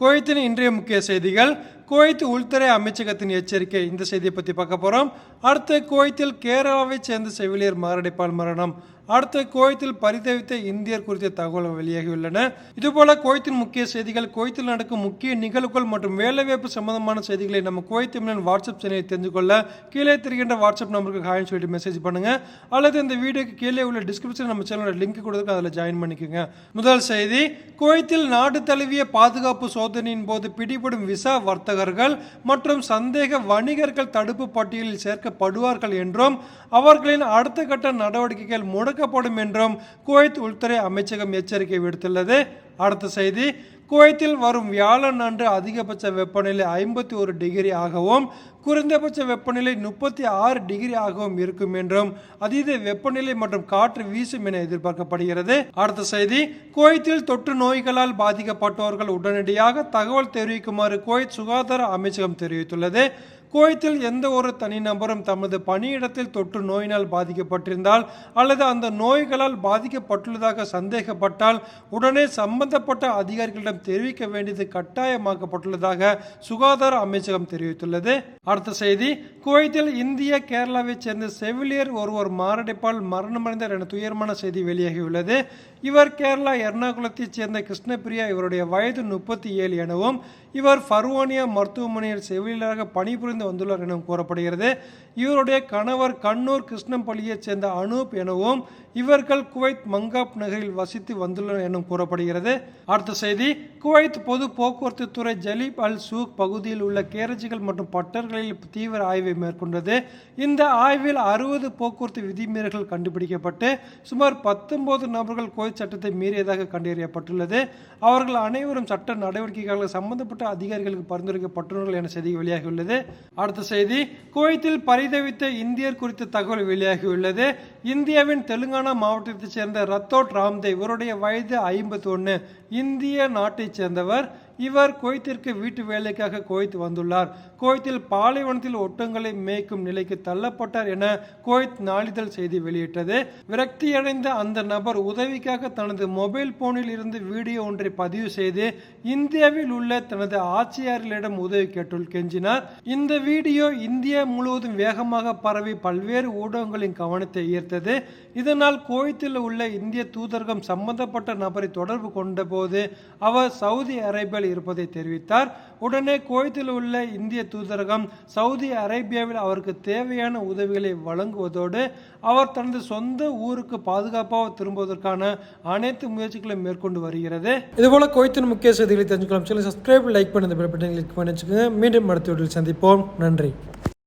குவைத்தின் இன்றைய முக்கிய செய்திகள். குவைத் உள்துறை அமைச்சகத்தின் எச்சரிக்கை. இந்த செய்தியை பற்றி பார்க்க போகிறோம் அடுத்து குவைத்தில் கேரளாவைச் சேர்ந்த செவிலியர் மாரடைப்பால் மரணம். அடுத்து குவைத்தில் பரிதவித்த இந்தியர் குறித்த தகவல்கள் வெளியாகியுள்ளன. இதுபோல குவைத்தின் முக்கிய செய்திகள் குவைத்தில் நடக்கும் முக்கிய நிகழ்வுகள் மற்றும் வேலைவாய்ப்பு சம்பந்தமான செய்திகளை நம்ம குவைத் தமிழன் வாட்ஸ்அப் சேனலில் தெரிந்து கொள்ள கீழே தெரிகின்ற வாட்ஸ்அப் நம்பருக்கு ஹாய்னு சொல்லிட்டு மெசேஜ் பண்ணுங்க. அல்லது இந்த வீடியோக்கு கீழே உள்ள டிஸ்கிரிப்ஷன் நம்ம சேனலோட லிங்க் கொடுத்துருக்கு அதில் ஜாயின் பண்ணிக்கோங்க. முதல் செய்தி குவைத்தில் நாடு தழுவிய பாதுகாப்பு சோதனையின் போது பிடிபடும் விசா வர்த்தகர்கள் மற்றும் சந்தேக வணிகர்கள் தடுப்பு பட்டியலில் சேர்க்கப்படுவார்கள் என்றும் அவர்களின் அடுத்த கட்ட நடவடிக்கைகள் முடக்கப்படும் என்றும் குவைத் உள்துறை அமைச்சகம் எச்சரிக்கை விடுத்துள்ளது. அடுத்த செய்தி குவைத்தில் வரும் வியாழன் அன்று அதிகபட்ச வெப்பநிலை ஐம்பத்தி ஒரு டிகிரி ஆகவும் குறைந்தபட்ச வெப்பநிலை முப்பத்தி ஆறு டிகிரி ஆகவும் இருக்கும் என்றும் அதீத வெப்பநிலை மற்றும் காற்று வீசும் என எதிர்பார்க்கப்படுகிறது. அடுத்த செய்தி குவைத்தில் தொற்று நோய்களால் பாதிக்கப்பட்டவர்கள் உடனடியாக தகவல் தெரிவிக்குமாறு குவைத் சுகாதார அமைச்சகம் தெரிவித்துள்ளது. குவைத்தில் எந்த ஒரு தனிநபரும் தமது பணியிடத்தில் தொற்று நோயினால் பாதிக்கப்பட்டிருந்தால் அல்லது அந்த நோய்களால் பாதிக்கப்பட்டுள்ளதாக சந்தேகப்பட்டால் உடனே சம்பந்தப்பட்ட அதிகாரிகளிடம் தெரிவிக்க வேண்டியது கட்டாயமாக்கப்பட்டுள்ளதாக சுகாதார அமைச்சகம் தெரிவித்துள்ளது. அடுத்த செய்தி குவைத்தில் இந்திய கேரளாவைச் சேர்ந்த செவிலியர் ஒருவர் மாரடைப்பால் மரணமடைந்தார் என துயரமான செய்தி வெளியாகியுள்ளது. இவர் கேரளா எர்ணாகுளத்தைச் சேர்ந்த கிருஷ்ணபிரியா இவருடைய வயது முப்பத்தி ஏழு எனவும் இவர் ஃபர்வானியா மருத்துவமனையில் செவிலியராக பணிபுரிந்து வந்துள்ளார் எனவும் கூறப்படுகிறது. இவருடைய கணவர் கண்ணூர் கிருஷ்ணம்பள்ளியைச் சேர்ந்த அனூப் எனவும் இவர்கள் குவைத் மங்காப் நகரில் வசித்து வந்துள்ளனர் எனவும் கூறப்படுகிறது. அடுத்த செய்தி குவைத் பொது போக்குவரத்து துறை ஜலீப் அல் சூக் பகுதியில் உள்ள கேரஜிகள் மற்றும் பட்டர்களில் தீவிர ஆய்வை மேற்கொண்டது. இந்த ஆய்வில் அறுபது போக்குவரத்து விதிமீறல்கள் கண்டுபிடிக்கப்பட்டு சுமார் பத்தொன்பது நபர்கள் குவைத் சட்டத்தை மீறியதாக கண்டறியப்பட்டுள்ளது. அவர்கள் அனைவரும் சட்ட நடவடிக்கைகளுக்கு சம்பந்தப்பட்ட அதிகாரிகளுக்கு பரிந்துரைக்கப்பட்டுள்ளார்கள் என செய்தி வெளியாகியுள்ளது. அடுத்த செய்தி குவைத்தில் பரிதவித்த இந்தியர் குறித்த தகவல் வெளியாகியுள்ளது. இந்தியாவின் தெலுங்கானா மாவட்டத்தைச் சேர்ந்த ரத்தோட் ராம்தேவ் இவருடைய வயது ஐம்பத்தி ஒன்று இந்திய நாட்டை நாட்டைச் சேர்ந்தவர். இவர் குவைத்திற்கு வீட்டு வேலைக்காக குவைத் வந்துள்ளார். குவைத்தில் பாலைவனத்தில் ஒட்டங்களை மேய்க்கும் நிலைக்கு தள்ளப்பட்டார் என குவைத் நாளிதழ் செய்தி வெளியிட்டது. விரக்தியடைந்த அந்த நபர் உதவிக்காக தனது மொபைல் போனில் இருந்து வீடியோ ஒன்றை பதிவு செய்து இந்தியாவில் உள்ள தனது ஆட்சியாளர்களிடம் உதவி கேட்டுள் கெஞ்சினார். இந்த வீடியோ இந்தியா முழுவதும் வேகமாக பரவி பல்வேறு ஊடகங்களின் கவனத்தை ஈர்த்தது. இதனால் குவைத்தில் உள்ள இந்திய தூதரகம் சம்பந்தப்பட்ட நபரை தொடர்பு கொண்டபோது அவர் சவுதி அரேபியாவில் இருப்பதை தெரிவித்தார். உடனே குவைத்தில் உள்ள இந்திய தூதரகம் சவுதி அரேபியாவில் அவருக்கு தேவையான உதவிகளை வழங்குவதோடு அவர் தனது சொந்த ஊருக்கு பாதுகாப்பாக திரும்புவதற்கான அனைத்து முயற்சிகளையும் மேற்கொண்டு வருகிறது. இதுபோல குவைத்தின் முக்கிய செய்திகளை தெரிஞ்சுக்கலாம். சப்ஸ்கிரைப் லைக் பண்ணி பெல் பட்டன் கிளிக் பண்ணி வச்சுக்கோங்க மீண்டும் அடுத்த வீட்டில் சந்திப்போம். நன்றி.